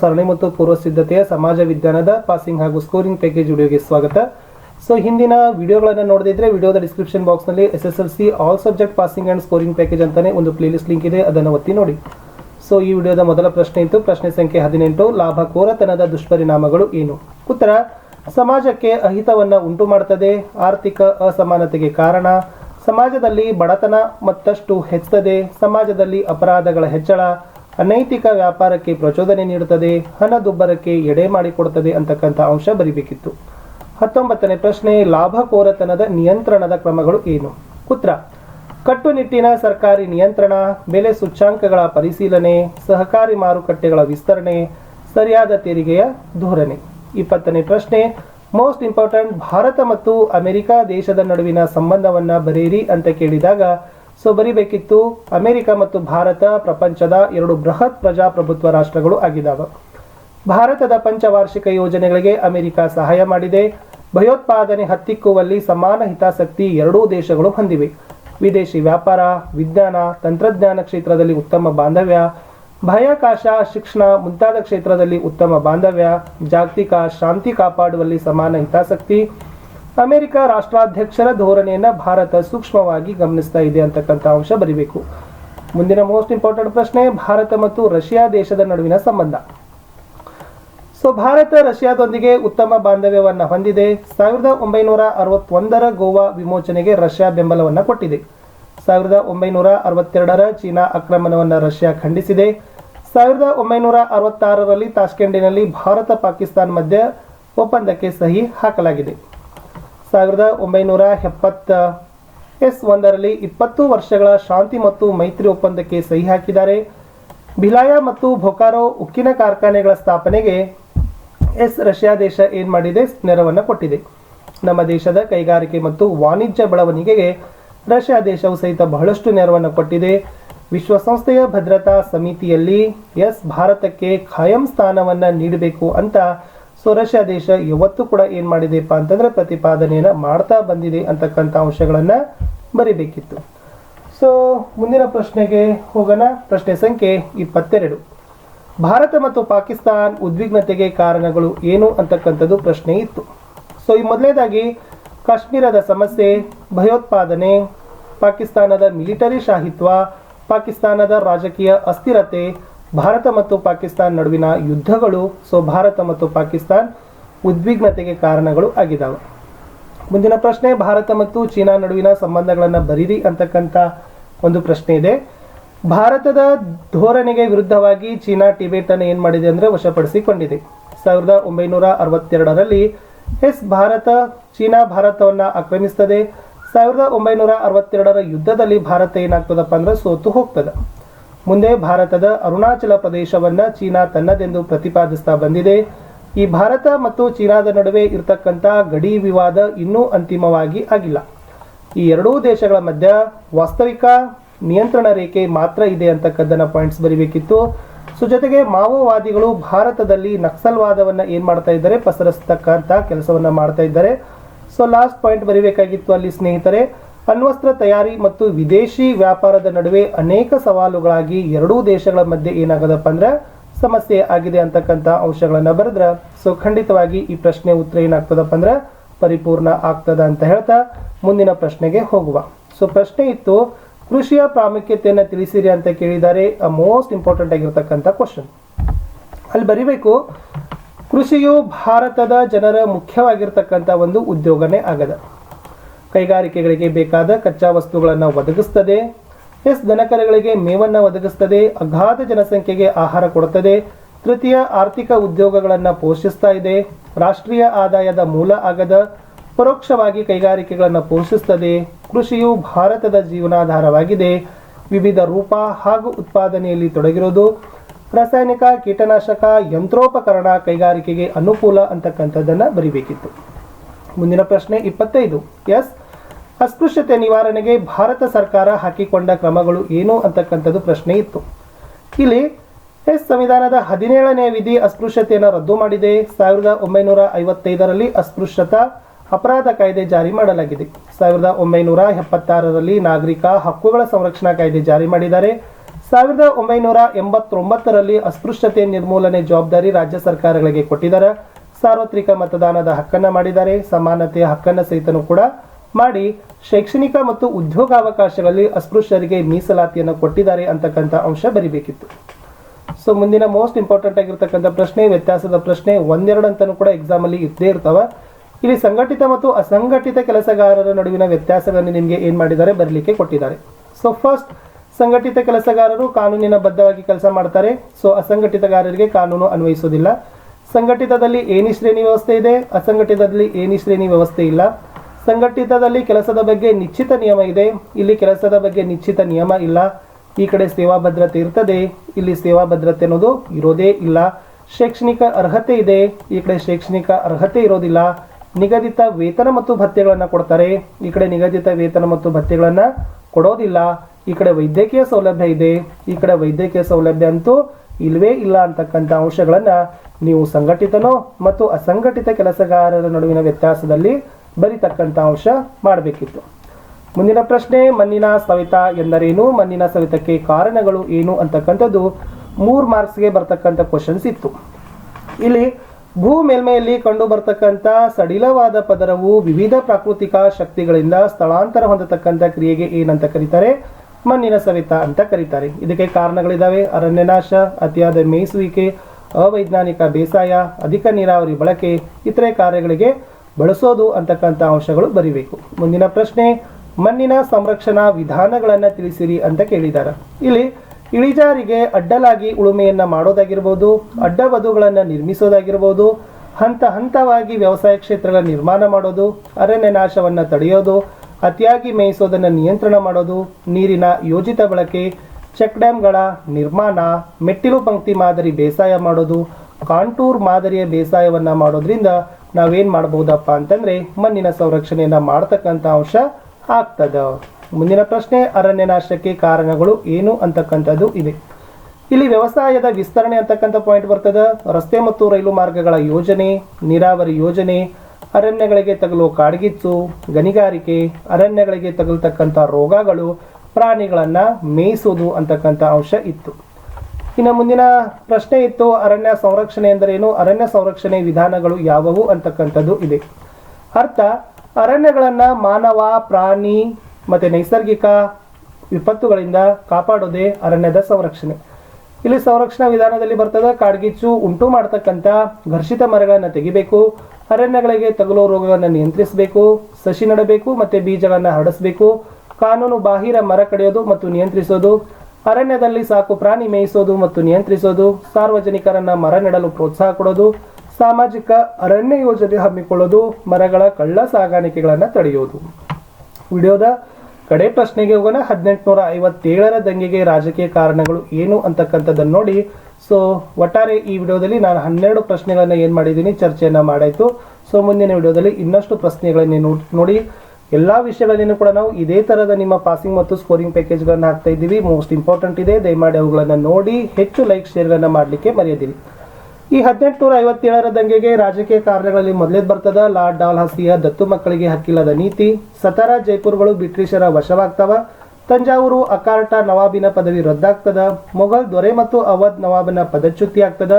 ಸರಣಿ ಮತ್ತು ಪೂರ್ವ ಸಿದ್ಧತೆಯ ಸಮಾಜ ವಿಜ್ಞಾನದ ಪಾಸಿಂಗ್ ಹಾಗೂ ಸ್ಕೋರಿಂಗ್ ಪ್ಯಾಕೇಜ್ ವಿಡಿಯೋಗೆ ಸ್ವಾಗತ. ಸೊ ಹಿಂದಿನ ವಿಡಿಯೋಗಳನ್ನು ನೋಡದಿದ್ರೆ ವಿಡಿಯೋದ ಡಿಸ್ಕ್ರಿಪ್ಷನ್ ಬಾಕ್ಸ್ನಲ್ಲಿ S S L C all subject passing and scoring package ಅಂತಾನೆ ಒಂದು ಪ್ಲೇಲಿಸ್ಟ್ ಲಿಂಕ್ ಇದೆ, ಅದನ್ನು ಒತ್ತಿ ನೋಡಿ. ಸೊ ಈ ವಿಡಿಯೋದ ಮೊದಲ ಪ್ರಶ್ನೆ ಇತ್ತು. ಪ್ರಶ್ನೆ ಸಂಖ್ಯೆ ಹದಿನೆಂಟು. ಲಾಭಕೋರತನದ ದುಷ್ಪರಿಣಾಮಗಳು ಏನು? ಉತ್ತರ, ಸಮಾಜಕ್ಕೆ ಅಹಿತವನ್ನ ಉಂಟು ಮಾಡುತ್ತದೆ ಆರ್ಥಿಕ ಅಸಮಾನತೆಗೆ ಕಾರಣ, ಸಮಾಜದಲ್ಲಿ ಬಡತನ ಮತ್ತಷ್ಟು ಹೆಚ್ಚುತ್ತದೆ ಸಮಾಜದಲ್ಲಿ ಅಪರಾಧಗಳ ಹೆಚ್ಚಳ ಅನೈತಿಕ ವ್ಯಾಪಾರಕ್ಕೆ ಪ್ರಚೋದನೆ ನೀಡುತ್ತದೆ, ಹಣದುಬ್ಬರಕ್ಕೆ ಎಡೆ ಮಾಡಿಕೊಡುತ್ತದೆ ಅಂತಕ್ಕಂಥ ಅಂಶ ಬರಿಬೇಕಿತ್ತು. ಹತ್ತೊಂಬತ್ತನೇ ಪ್ರಶ್ನೆ, ಲಾಭಕೋರತನದ ನಿಯಂತ್ರಣದ ಕ್ರಮಗಳು ಏನು? ಉತ್ತರ, ಕಟ್ಟುನಿಟ್ಟಿನ ಸರ್ಕಾರಿ ನಿಯಂತ್ರಣ, ಬೆಲೆ ಸೂಚ್ಯಾಂಕಗಳ ಪರಿಶೀಲನೆ, ಸಹಕಾರಿ ಮಾರುಕಟ್ಟೆಗಳ ವಿಸ್ತರಣೆ, ಸರಿಯಾದ ತೆರಿಗೆಯ ಧೋರಣೆ. ಇಪ್ಪತ್ತನೇ ಪ್ರಶ್ನೆ, ಮೋಸ್ಟ್ ಇಂಪಾರ್ಟೆಂಟ್ ಭಾರತ ಮತ್ತು ಅಮೆರಿಕ ದೇಶದ ನಡುವಿನ ಸಂಬಂಧವನ್ನು ಬರೆಯಿರಿ ಅಂತ ಕೇಳಿದಾಗ ಸೊ ಬರೀಬೇಕಿತ್ತು ಅಮೆರಿಕ ಮತ್ತು ಭಾರತ ಪ್ರಪಂಚದ ಎರಡು ಬೃಹತ್ ಪ್ರಜಾಪ್ರಭುತ್ವ ರಾಷ್ಟ್ರಗಳು ಆಗಿದ್ದಾವೆ. ಭಾರತದ ಪಂಚವಾರ್ಷಿಕ ಯೋಜನೆಗಳಿಗೆ ಅಮೆರಿಕ ಸಹಾಯ ಮಾಡಿದೆ. ಭಯೋತ್ಪಾದನೆ ಹತ್ತಿಕ್ಕುವಲ್ಲಿ ಸಮಾನ ಹಿತಾಸಕ್ತಿ ಎರಡೂ ದೇಶಗಳು ಹೊಂದಿವೆ. ವಿದೇಶಿ ವ್ಯಾಪಾರ, ವಿಜ್ಞಾನ, ತಂತ್ರಜ್ಞಾನ ಕ್ಷೇತ್ರದಲ್ಲಿ ಉತ್ತಮ ಬಾಂಧವ್ಯ ಬಾಹ್ಯಾಕಾಶ ಶಿಕ್ಷಣ ಮುಂತಾದ ಕ್ಷೇತ್ರದಲ್ಲಿ ಉತ್ತಮ ಬಾಂಧವ್ಯ, ಜಾಗತಿಕ ಶಾಂತಿ ಕಾಪಾಡುವಲ್ಲಿ ಸಮಾನ ಹಿತಾಸಕ್ತಿ ಅಮೆರಿಕ ರಾಷ್ಟ್ರಾಧ್ಯಕ್ಷರ ಧೋರಣೆಯನ್ನು ಭಾರತ ಸೂಕ್ಷ್ಮವಾಗಿ ಗಮನಿಸ್ತಾ ಇದೆ ಅಂತಕ್ಕಂಥ ಅಂಶ ಬರೀಬೇಕು. ಮುಂದಿನ ಮೋಸ್ಟ್ ಇಂಪಾರ್ಟೆಂಟ್ ಪ್ರಶ್ನೆ, ಭಾರತ ಮತ್ತು ರಷ್ಯಾ ದೇಶದ ನಡುವಿನ ಸಂಬಂಧ. ಸೊ ಭಾರತ ರಷ್ಯಾದೊಂದಿಗೆ ಉತ್ತಮ ಬಾಂಧವ್ಯವನ್ನು ಹೊಂದಿದೆ. ಸಾವಿರದ ಒಂಬೈನೂರ ಅರವತ್ತೊಂದರ ಗೋವಾ ವಿಮೋಚನೆಗೆ ರಷ್ಯಾ ಬೆಂಬಲವನ್ನು ಕೊಟ್ಟಿದೆ. ಸಾವಿರದ ಒಂಬೈನೂರ ಅರವತ್ತೆರಡರ ಚೀನಾ ಆಕ್ರಮಣವನ್ನು ರಷ್ಯಾ ಖಂಡಿಸಿದೆ. ಸಾವಿರದ ಒಂಬೈನೂರ ಅರವತ್ತಾರರಲ್ಲಿ ತಾಷ್ಕೆಂಡಿನಲ್ಲಿ ಭಾರತ ಪಾಕಿಸ್ತಾನ ಮಧ್ಯೆ ಒಪ್ಪಂದಕ್ಕೆ ಸಹಿ ಹಾಕಲಾಗಿದೆ. ಸಾವಿರದ ಒಂಬೈನೂರ ಎಪ್ಪತ್ತ ಎಸ್ ಒಂದರಲ್ಲಿ ಇಪ್ಪತ್ತು ವರ್ಷಗಳ ಶಾಂತಿ ಮತ್ತು ಮೈತ್ರಿ ಒಪ್ಪಂದಕ್ಕೆ ಸಹಿ ಹಾಕಿದ್ದಾರೆ. ಭಿಲಾಯ ಮತ್ತು ಬೊಕಾರೋ ಉಕ್ಕಿನ ಕಾರ್ಖಾನೆಗಳ ಸ್ಥಾಪನೆಗೆ ಎಸ್ ರಷ್ಯಾ ದೇಶ ಏನು ಮಾಡಿದೆ? ನೆರವನ್ನು ಕೊಟ್ಟಿದೆ. ನಮ್ಮ ದೇಶದ ಕೈಗಾರಿಕೆ ಮತ್ತು ವಾಣಿಜ್ಯ ಬೆಳವಣಿಗೆಗೆ ರಷ್ಯಾ ದೇಶವು ಸಹಿತ ಬಹಳಷ್ಟು ನೆರವನ್ನು ಕೊಟ್ಟಿದೆ. ವಿಶ್ವಸಂಸ್ಥೆಯ ಭದ್ರತಾ ಸಮಿತಿಯಲ್ಲಿ ಎಸ್ ಭಾರತಕ್ಕೆ ಖಾಯಂ ಸ್ಥಾನವನ್ನ ನೀಡಬೇಕು ಅಂತ ಸೊ ರಷ್ಯಾ ದೇಶ ಇವತ್ತು ಕೂಡ ಏನ್ ಮಾಡಿದೆಪ್ಪ ಅಂತಂದ್ರೆ ಪ್ರತಿಪಾದನೆಯನ್ನ ಮಾಡ್ತಾ ಬಂದಿದೆ ಅಂತಕ್ಕಂಥ ಅಂಶಗಳನ್ನ ಬರಿಬೇಕಿತ್ತು. ಸೊ ಮುಂದಿನ ಪ್ರಶ್ನೆಗೆ ಹೋಗೋಣ. ಪ್ರಶ್ನೆ ಸಂಖ್ಯೆ ಇಪ್ಪತ್ತೆರಡು. ಭಾರತ ಮತ್ತು ಪಾಕಿಸ್ತಾನ್ ಉದ್ವಿಗ್ನತೆಗೆ ಕಾರಣಗಳು ಏನು ಅಂತಕ್ಕಂಥದ್ದು ಪ್ರಶ್ನೆ ಇತ್ತು. ಸೊ ಈ ಮೊದಲನೇದಾಗಿ ಕಾಶ್ಮೀರದ ಸಮಸ್ಯೆ, ಭಯೋತ್ಪಾದನೆ, ಪಾಕಿಸ್ತಾನದ ಮಿಲಿಟರಿ ಶಾಹಿತ್ವ, ಪಾಕಿಸ್ತಾನದ ರಾಜಕೀಯ ಅಸ್ಥಿರತೆ ಭಾರತ ಮತ್ತು ಪಾಕಿಸ್ತಾನ ನಡುವಿನ ಯುದ್ಧಗಳು, ಸೊ ಭಾರತ ಮತ್ತು ಪಾಕಿಸ್ತಾನ ಉದ್ವಿಗ್ನತೆಗೆ ಕಾರಣಗಳು ಆಗಿದ್ದಾವೆ ಮುಂದಿನ ಪ್ರಶ್ನೆ, ಭಾರತ ಮತ್ತು ಚೀನಾ ನಡುವಿನ ಸಂಬಂಧಗಳನ್ನು ಬರೀರಿ ಅಂತಕ್ಕಂಥ ಒಂದು ಪ್ರಶ್ನೆ ಇದೆ. ಭಾರತದ ಧೋರಣೆಗೆ ವಿರುದ್ಧವಾಗಿ ಚೀನಾ ಟಿಬೆಟ್ ಅನ್ನು ಏನ್ ಮಾಡಿದೆ ಅಂದ್ರೆ ವಶಪಡಿಸಿಕೊಂಡಿದೆ. ಸಾವಿರದ ಒಂಬೈನೂರ ಅರವತ್ತೆರಡರಲ್ಲಿ ಎಸ್ ಭಾರತ ಚೀನಾ ಭಾರತವನ್ನು ಆಕ್ರಮಿಸ್ತದೆ. ಸಾವಿರದ ಒಂಬೈನೂರ ಅರವತ್ತೆರಡರ ಯುದ್ಧದಲ್ಲಿ ಭಾರತ ಏನಾಗ್ತದಪ್ಪ ಅಂದ್ರೆ ಸೋತು ಹೋಗ್ತದೆ. ಮುಂದೆ ಭಾರತದ ಅರುಣಾಚಲ ಪ್ರದೇಶವನ್ನ ಚೀನಾ ತನ್ನದೆಂದು ಪ್ರತಿಪಾದಿಸ್ತಾ ಬಂದಿದೆ. ಈ ಭಾರತ ಮತ್ತು ಚೀನಾದ ನಡುವೆ ಇರತಕ್ಕಂಥ ಗಡಿ ವಿವಾದ ಇನ್ನೂ ಅಂತಿಮವಾಗಿ ಆಗಿಲ್ಲ. ಈ ಎರಡೂ ದೇಶಗಳ ಮಧ್ಯ ವಾಸ್ತವಿಕ ನಿಯಂತ್ರಣ ರೇಖೆ ಮಾತ್ರ ಇದೆ ಅಂತಕ್ಕದ್ದನ್ನ ಪಾಯಿಂಟ್ಸ್ ಬರೀಬೇಕಿತ್ತು. ಸೊ, ಜೊತೆಗೆ ಮಾವೋವಾದಿಗಳು ಭಾರತದಲ್ಲಿ ನಕ್ಸಲ್ವಾದವನ್ನು ಏನು ಮಾಡ್ತಾ ಇದ್ದಾರೆ? ಪಸರಿಸ್ತಕ್ಕಂಥ ಕೆಲಸವನ್ನ ಮಾಡ್ತಾ ಇದ್ದಾರೆ. ಸೊ ಲಾಸ್ಟ್ ಪಾಯಿಂಟ್ ಬರೀಬೇಕಾಗಿತ್ತು ಅಲ್ಲಿ ಸ್ನೇಹಿತರೆ. ಅಣ್ವಸ್ತ್ರ ತಯಾರಿ ಮತ್ತು ವಿದೇಶಿ ವ್ಯಾಪಾರದ ನಡುವೆ ಅನೇಕ ಸವಾಲುಗಳಾಗಿ ಎರಡೂ ದೇಶಗಳ ಮಧ್ಯೆ ಏನಾಗದಪ್ಪ ಅಂದ್ರೆ ಸಮಸ್ಯೆ ಆಗಿದೆ ಅಂತಕ್ಕಂಥ ಅಂಶಗಳನ್ನು ಬರೆದ್ರ. ಸೊ ಖಂಡಿತವಾಗಿ ಈ ಪ್ರಶ್ನೆ ಉತ್ತರ ಏನಾಗ್ತದಪ್ಪ ಅಂದ್ರೆ ಪರಿಪೂರ್ಣ ಆಗ್ತದ ಅಂತ ಹೇಳ್ತಾ ಮುಂದಿನ ಪ್ರಶ್ನೆಗೆ ಹೋಗುವ. ಸೊ ಪ್ರಶ್ನೆ ಇತ್ತು, ಕೃಷಿಯ ಪ್ರಾಮುಖ್ಯತೆಯನ್ನು ತಿಳಿಸಿರಿ ಅಂತ ಕೇಳಿದ್ದಾರೆ ಮೋಸ್ಟ್ ಇಂಪಾರ್ಟೆಂಟ್ ಆಗಿರ್ತಕ್ಕಂಥ ಕ್ವಶನ್ ಅಲ್ಲಿ ಬರಿಬೇಕು, ಕೃಷಿಯು ಭಾರತದ ಜನರ ಮುಖ್ಯವಾಗಿರ್ತಕ್ಕಂಥ ಒಂದು ಉದ್ಯೋಗನೇ ಆಗದ. ಕೈಗಾರಿಕೆಗಳಿಗೆ ಬೇಕಾದ ಕಚ್ಚಾ ವಸ್ತುಗಳನ್ನು ಒದಗಿಸ್ತದೆ. ಎಸ್ ದನಕರಗಳಿಗೆ ಮೇವನ್ನು ಒದಗಿಸ್ತದೆ. ಅಗಾಧ ಜನಸಂಖ್ಯೆಗೆ ಆಹಾರ ಕೊಡುತ್ತದೆ. ತೃತೀಯ ಆರ್ಥಿಕ ಉದ್ಯೋಗಗಳನ್ನು ಪೋಷಿಸ್ತಾ ಇದೆ. ರಾಷ್ಟ್ರೀಯ ಆದಾಯದ ಮೂಲ ಆಗದ ಪರೋಕ್ಷವಾಗಿ ಕೈಗಾರಿಕೆಗಳನ್ನು ಪೋಷಿಸ್ತದೆ. ಕೃಷಿಯು ಭಾರತದ ಜೀವನಾಧಾರವಾಗಿದೆ. ವಿವಿಧ ರೂಪ ಹಾಗೂ ಉತ್ಪಾದನೆಯಲ್ಲಿ ತೊಡಗಿರೋದು ರಾಸಾಯನಿಕ ಕೀಟನಾಶಕ ಯಂತ್ರೋಪಕರಣ ಕೈಗಾರಿಕೆಗೆ ಅನುಕೂಲ ಅಂತಕ್ಕಂಥದ್ದನ್ನು ಬರಿಬೇಕಿತ್ತು. ಮುಂದಿನ ಪ್ರಶ್ನೆ ಇಪ್ಪತ್ತೈದು. ಎಸ್ ಅಸ್ಪೃಶ್ಯತೆ ನಿವಾರಣೆಗೆ ಭಾರತ ಸರ್ಕಾರ ಹಾಕಿಕೊಂಡ ಕ್ರಮಗಳು ಏನು ಅಂತಕ್ಕಂಥದ್ದು ಪ್ರಶ್ನೆ ಇತ್ತು. ಇಲ್ಲಿ ಎಸ್ ಸಂವಿಧಾನದ ಹದಿನೇಳನೇ ವಿಧಿ ಅಸ್ಪೃಶ್ಯತೆಯನ್ನು ರದ್ದು ಮಾಡಿದೆ. ಸಾವಿರದ ಒಂಬೈನೂರ ಐವತ್ತೈದರಲ್ಲಿ ಅಸ್ಪೃಶ್ಯತಾ ಅಪರಾಧ ಕಾಯ್ದೆ ಜಾರಿ ಮಾಡಲಾಗಿದೆ. ಸಾವಿರದ ಒಂಬೈನೂರ ಎಪ್ಪತ್ತಾರರಲ್ಲಿ ನಾಗರಿಕ ಹಕ್ಕುಗಳ ಸಂರಕ್ಷಣಾ ಕಾಯ್ದೆ ಜಾರಿ ಮಾಡಿದ್ದಾರೆ. ಸಾವಿರದ ಒಂಬೈನೂರ ಎಂಬತ್ತೊಂಬತ್ತರಲ್ಲಿ ಅಸ್ಪೃಶ್ಯತೆ ನಿರ್ಮೂಲನೆ ಜವಾಬ್ದಾರಿ ರಾಜ್ಯ ಸರ್ಕಾರಗಳಿಗೆ ಕೊಟ್ಟಿದ್ದಾರೆ. ಸಾರ್ವತ್ರಿಕ ಮತದಾನದ ಹಕ್ಕನ್ನು ಮಾಡಿದ್ದಾರೆ. ಸಮಾನತೆಯ ಹಕ್ಕನ್ನ ಸಹಿತನೂ ಕೂಡ ಮಾಡಿ ಶೈಕ್ಷಣಿಕ ಮತ್ತು ಉದ್ಯೋಗಾವಕಾಶಗಳಲ್ಲಿ ಅಸ್ಪೃಶ್ಯರಿಗೆ ಮೀಸಲಾತಿಯನ್ನು ಕೊಟ್ಟಿದ್ದಾರೆ ಅಂತಕ್ಕಂಥ ಅಂಶ ಬರಿಬೇಕಿತ್ತು. ಸೊ ಮುಂದಿನ ಮೋಸ್ಟ್ ಇಂಪಾರ್ಟೆಂಟ್ ಆಗಿರ್ತಕ್ಕಂಥ ಪ್ರಶ್ನೆ, ವ್ಯತ್ಯಾಸದ ಪ್ರಶ್ನೆ ಒಂದೆರಡು ಅಂತಲೂ ಕೂಡ ಎಕ್ಸಾಮ್ ಅಲ್ಲಿ ಇದ್ದೇ ಇರ್ತವೆ. ಇಲ್ಲಿ ಸಂಘಟಿತ ಮತ್ತು ಅಸಂಘಟಿತ ಕೆಲಸಗಾರರ ನಡುವಿನ ವ್ಯತ್ಯಾಸಗಳನ್ನು ನಿಮಗೆ ಏನು ಮಾಡಿದ್ದಾರೆ ಬರಲಿಕ್ಕೆ ಕೊಟ್ಟಿದ್ದಾರೆ. ಸೊ ಫಸ್ಟ್ ಸಂಘಟಿತ ಕೆಲಸಗಾರರು ಕಾನೂನಿನ ಬದ್ಧವಾಗಿ ಕೆಲಸ ಮಾಡ್ತಾರೆ. ಸೊ ಅಸಂಘಟಿತಗಾರರಿಗೆ ಕಾನೂನು ಅನ್ವಯಿಸುವುದಿಲ್ಲ. ಸಂಘಟಿತದಲ್ಲಿ ಏನಿ ಶ್ರೇಣಿ ವ್ಯವಸ್ಥೆ ಇದೆ? ಅಸಂಘಟಿತದಲ್ಲಿ ಏನಿ ಶ್ರೇಣಿ ವ್ಯವಸ್ಥೆ ಇಲ್ಲ. ಸಂಘಟಿತದಲ್ಲಿ ಕೆಲಸದ ಬಗ್ಗೆ ನಿಶ್ಚಿತ ನಿಯಮ ಇದೆ. ಇಲ್ಲಿ ಕೆಲಸದ ಬಗ್ಗೆ ನಿಶ್ಚಿತ ನಿಯಮ ಇಲ್ಲ. ಈ ಕಡೆ ಸೇವಾ ಭದ್ರತೆ ಇರ್ತದೆ. ಇಲ್ಲಿ ಸೇವಾ ಭದ್ರತೆ ಅನ್ನೋದು ಇರೋದೇ ಇಲ್ಲ. ಶೈಕ್ಷಣಿಕ ಅರ್ಹತೆ ಇದೆ. ಈ ಕಡೆ ಶೈಕ್ಷಣಿಕ ಅರ್ಹತೆ ಇರೋದಿಲ್ಲ. ನಿಗದಿತ ವೇತನ ಮತ್ತು ಭತ್ಯೆಗಳನ್ನು ಕೊಡ್ತಾರೆ. ಈ ಕಡೆ ನಿಗದಿತ ವೇತನ ಮತ್ತು ಭತ್ಯೆಗಳನ್ನು ಕೊಡೋದಿಲ್ಲ. ಈ ಕಡೆ ವೈದ್ಯಕೀಯ ಸೌಲಭ್ಯ ಇದೆ. ಈ ಕಡೆ ವೈದ್ಯಕೀಯ ಸೌಲಭ್ಯ ಅಂತೂ ಇಲ್ವೇ ಇಲ್ಲ ಅಂತಕ್ಕಂಥ ಅಂಶಗಳನ್ನು ನೀವು ಸಂಘಟಿತನೋ ಮತ್ತು ಅಸಂಘಟಿತ ಕೆಲಸಗಾರರ ನಡುವಿನ ವ್ಯತ್ಯಾಸದಲ್ಲಿ ಬರಿತಕ್ಕಂಥ ಅಂಶ ಮಾಡಬೇಕಿತ್ತು. ಮುಂದಿನ ಪ್ರಶ್ನೆ, ಮಣ್ಣಿನ ಸವಿತ ಎಂದರೇನು? ಮಣ್ಣಿನ ಸವಿತಕ್ಕೆ ಕಾರಣಗಳು ಏನು ಅಂತಕ್ಕಂಥದ್ದು ಮೂರು ಮಾರ್ಕ್ಸ್ಗೆ ಬರ್ತಕ್ಕಂಥ ಕ್ವಶನ್ಸ್ ಇತ್ತು. ಇಲ್ಲಿ ಭೂ ಮೇಲ್ಮೆಯಲ್ಲಿ ಕಂಡು ಬರ್ತಕ್ಕಂಥ ಸಡಿಲವಾದ ಪದರವು ವಿವಿಧ ಪ್ರಾಕೃತಿಕ ಶಕ್ತಿಗಳಿಂದ ಸ್ಥಳಾಂತರ ಹೊಂದತಕ್ಕಂಥ ಕ್ರಿಯೆಗೆ ಏನಂತ ಕರೀತಾರೆ? ಮಣ್ಣಿನ ಸವಿತ ಅಂತ ಕರೀತಾರೆ. ಇದಕ್ಕೆ ಕಾರಣಗಳಿದಾವೆ. ಅರಣ್ಯನಾಶ, ಅತಿಯಾದ ಮೇಯಿಸುವಿಕೆ, ಅವೈಜ್ಞಾನಿಕ ಬೇಸಾಯ, ಅಧಿಕ ನೀರಾವರಿ ಬಳಕೆ, ಇತರೆ ಕಾರ್ಯಗಳಿಗೆ ಬಳಸೋದು ಅಂತಕ್ಕಂಥ ಅಂಶಗಳು ಬರಿಬೇಕು. ಮುಂದಿನ ಪ್ರಶ್ನೆ, ಮಣ್ಣಿನ ಸಂರಕ್ಷಣಾ ವಿಧಾನಗಳನ್ನು ತಿಳಿಸಿರಿ ಅಂತ ಕೇಳಿದ್ದಾರೆ ಇಲ್ಲಿ ಇಳಿಜಾರಿಗೆ ಅಡ್ಡಲಾಗಿ ಉಳುಮೆಯನ್ನ ಮಾಡೋದಾಗಿರ್ಬೋದು, ಅಡ್ಡ ಬದುಗಳನ್ನು ನಿರ್ಮಿಸೋದಾಗಿರ್ಬೋದು, ಹಂತ ಹಂತವಾಗಿ ವ್ಯವಸಾಯ ಕ್ಷೇತ್ರಗಳ ನಿರ್ಮಾಣ ಮಾಡೋದು, ಅರಣ್ಯ ನಾಶವನ್ನ ತಡೆಯೋದು, ಅತಿಯಾಗಿ ಮೇಯಿಸೋದನ್ನ ನಿಯಂತ್ರಣ ಮಾಡೋದು, ನೀರಿನ ಯೋಜಿತ ಬಳಕೆ, ಚೆಕ್ ಡ್ಯಾಮ್ಗಳ ನಿರ್ಮಾಣ, ಮೆಟ್ಟಿಲು ಪಂಕ್ತಿ ಮಾದರಿ ಬೇಸಾಯ ಮಾಡೋದು, ಕಾಂಟೂರ್ ಮಾದರಿಯ ಬೇಸಾಯವನ್ನ ಮಾಡೋದ್ರಿಂದ ನಾವೇನ್ ಮಾಡಬಹುದಪ್ಪ ಅಂತಂದ್ರೆ ಮಣ್ಣಿನ ಸಂರಕ್ಷಣೆಯನ್ನು ಮಾಡ್ತಕ್ಕಂಥ ಅಂಶ ಆಗ್ತದ. ಮುಂದಿನ ಪ್ರಶ್ನೆ ಅರಣ್ಯ ನಾಶಕ್ಕೆ ಕಾರಣಗಳು ಏನು ಅಂತಕ್ಕಂಥದ್ದು ಇದೆ. ಇಲ್ಲಿ ವ್ಯವಸಾಯದ ವಿಸ್ತರಣೆ ಅಂತಕ್ಕಂಥ ಪಾಯಿಂಟ್ ಬರ್ತದ. ರಸ್ತೆ ಮತ್ತು ರೈಲು ಮಾರ್ಗಗಳ ಯೋಜನೆ, ನೀರಾವರಿ ಯೋಜನೆ, ಅರಣ್ಯಗಳಿಗೆ ತಗಲುವ ಕಾಡ್ಗಿಚ್ಚು, ಗಣಿಗಾರಿಕೆ, ಅರಣ್ಯಗಳಿಗೆ ತಗಲ್ತಕ್ಕಂಥ ರೋಗಗಳು, ಪ್ರಾಣಿಗಳನ್ನು ಮೇಯಿಸುವುದು ಅಂತಕ್ಕಂಥ ಅಂಶ ಇತ್ತು. ಇನ್ನು ಮುಂದಿನ ಪ್ರಶ್ನೆ ಇತ್ತು, ಅರಣ್ಯ ಸಂರಕ್ಷಣೆ ಎಂದರೇನು? ಅರಣ್ಯ ಸಂರಕ್ಷಣೆ ವಿಧಾನಗಳು ಯಾವುವು ಅಂತಕ್ಕಂಥದ್ದು ಇದೆ. ಅರ್ಥ, ಅರಣ್ಯಗಳನ್ನ ಮಾನವ, ಪ್ರಾಣಿ ಮತ್ತೆ ನೈಸರ್ಗಿಕ ವಿಪತ್ತುಗಳಿಂದ ಕಾಪಾಡೋದೇ ಅರಣ್ಯದ ಸಂರಕ್ಷಣೆ. ಇಲ್ಲಿ ಸಂರಕ್ಷಣಾ ವಿಧಾನದಲ್ಲಿ ಬರ್ತದ, ಕಾಡ್ಗಿಚ್ಚು ಉಂಟು ಮಾಡತಕ್ಕಂಥ ಘರ್ಷಿತ ಮರಗಳನ್ನ ತೆಗಿಬೇಕು, ಅರಣ್ಯಗಳಿಗೆ ತಗುಲೋ ರೋಗಗಳನ್ನು ನಿಯಂತ್ರಿಸಬೇಕು, ಸಸಿ ನೆಡಬೇಕು ಮತ್ತೆ ಬೀಜಗಳನ್ನ ಹರಡಿಸಬೇಕು, ಕಾನೂನು ಬಾಹಿರ ಮರ ಕಡಿಯೋದು ಮತ್ತು ನಿಯಂತ್ರಿಸೋದು ಅರಣ್ಯದಲ್ಲಿ ಸಾಕು ಪ್ರಾಣಿ ಮೇಯಿಸೋದು ಮತ್ತು ನಿಯಂತ್ರಿಸೋದು, ಸಾರ್ವಜನಿಕರನ್ನ ಮರ ನೆಡಲು ಪ್ರೋತ್ಸಾಹ ಕೊಡೋದು, ಸಾಮಾಜಿಕ ಅರಣ್ಯ ಯೋಜನೆ ಹಮ್ಮಿಕೊಳ್ಳೋದು, ಮರಗಳ ಕಳ್ಳ ಸಾಗಾಣಿಕೆಗಳನ್ನು ತಡೆಯೋದು. ವಿಡಿಯೋದ ಕಡೆ ಪ್ರಶ್ನೆಗೆ ಹೋಗೋಣ. ಹದಿನೆಂಟುನೂರ ಐವತ್ತೇಳರ ದಂಗೆಗೆ ರಾಜಕೀಯ ಕಾರಣಗಳು ಏನು ಅಂತಕ್ಕಂಥದ್ದನ್ನು ನೋಡಿ. ಸೊ ಒಟ್ಟಾರೆ ಈ ವಿಡಿಯೋದಲ್ಲಿ ನಾನು ಹನ್ನೆರಡು ಪ್ರಶ್ನೆಗಳನ್ನು ಏನು ಮಾಡಿದ್ದೀನಿ, ಚರ್ಚೆಯನ್ನು ಮಾಡಾಯಿತು. ಸೊ ಮುಂದಿನ ವಿಡಿಯೋದಲ್ಲಿ ಇನ್ನಷ್ಟು ಪ್ರಶ್ನೆಗಳನ್ನು ನೋಡಿ. ಎಲ್ಲಾ ವಿಷಯಗಳನ್ನೇನು ಕೂಡ ನಾವು ಇದೇ ತರದ ನಿಮ್ಮ ಪಾಸಿಂಗ್ ಮತ್ತು ಸ್ಕೋರಿಂಗ್ ಪ್ಯಾಕೇಜ್ಗಳನ್ನು ಹಾಕ್ತಾ ಇದ್ದೀವಿ. ಮೋಸ್ಟ್ ಇಂಪಾರ್ಟೆಂಟ್ ಇದೆ. ದಯಮಾಡಿ ಅವುಗಳನ್ನ ನೋಡಿ, ಹೆಚ್ಚು ಲೈಕ್ ಶೇರ್ಗಳನ್ನು ಮಾಡಲಿಕ್ಕೆ ಮರೆಯದಿರಿ. ಈ ಹದಿನೆಂಟುನೂರ ಐವತ್ತೇಳರ ದಂಗೆಗೆ ರಾಜಕೀಯ ಕಾರಣಗಳಲ್ಲಿ ಮೊದಲೇ ಬರ್ತದ. ಲಾರ್ಡ್ ಡಾಲ್ ಹಸಿಯ ದತ್ತು ಮಕ್ಕಳಿಗೆ ಹಕ್ಕಿಲ್ಲದ ನೀತಿ. ಸತಾರ ಜೈಪುರ್ಗಳು ಬ್ರಿಟಿಷರ ವಶವಾಗ್ತವ. ತಂಜಾವೂರು ಅಕಾರ್ಟ ನವಾಬಿನ ಪದವಿ ರದ್ದಾಗ್ತದ. ಮೊಘಲ್ ದೊರೆ ಮತ್ತು ಅವಧ್ ನವಾಬನ ಪದಚ್ಯುತಿ ಆಗ್ತದ.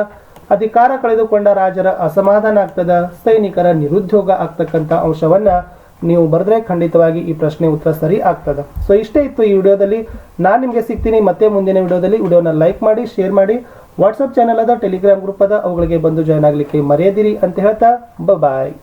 ಅಧಿಕಾರ ಕಳೆದುಕೊಂಡ ರಾಜರ ಅಸಮಾಧಾನ ಆಗ್ತದ. ಸೈನಿಕರ ನಿರುದ್ಯೋಗ ಆಗ್ತಕ್ಕಂಥ ಅಂಶವನ್ನ ನೀವು ಬರೆದ್ರೆ ಖಂಡಿತವಾಗಿ ಈ ಪ್ರಶ್ನೆ ಉತ್ತರ ಸರಿ ಆಗ್ತದ. ಸೊ ಇಷ್ಟೇ ಇತ್ತು ಈ ವಿಡಿಯೋದಲ್ಲಿ. ನಾನು ನಿಮಗೆ ಸಿಗ್ತೀನಿ ಮತ್ತೆ ಮುಂದಿನ ವಿಡಿಯೋದಲ್ಲಿ. ವಿಡಿಯೋನ ಲೈಕ್ ಮಾಡಿ ಶೇರ್ ಮಾಡಿ. ವಾಟ್ಸಪ್ ಚಾನಲ್ ಅದ ಟೆಲಿಗ್ರಾಮ್ ಗ್ರೂಪ್ ಅದ. ಅವುಗಳಿಗೆ ಬಂದು ಜಾಯ್ನ್ ಆಗಲಿಕ್ಕೆ ಮರೆಯದಿರಿ ಅಂತ ಹೇಳ್ತಾ ಬಾಯ್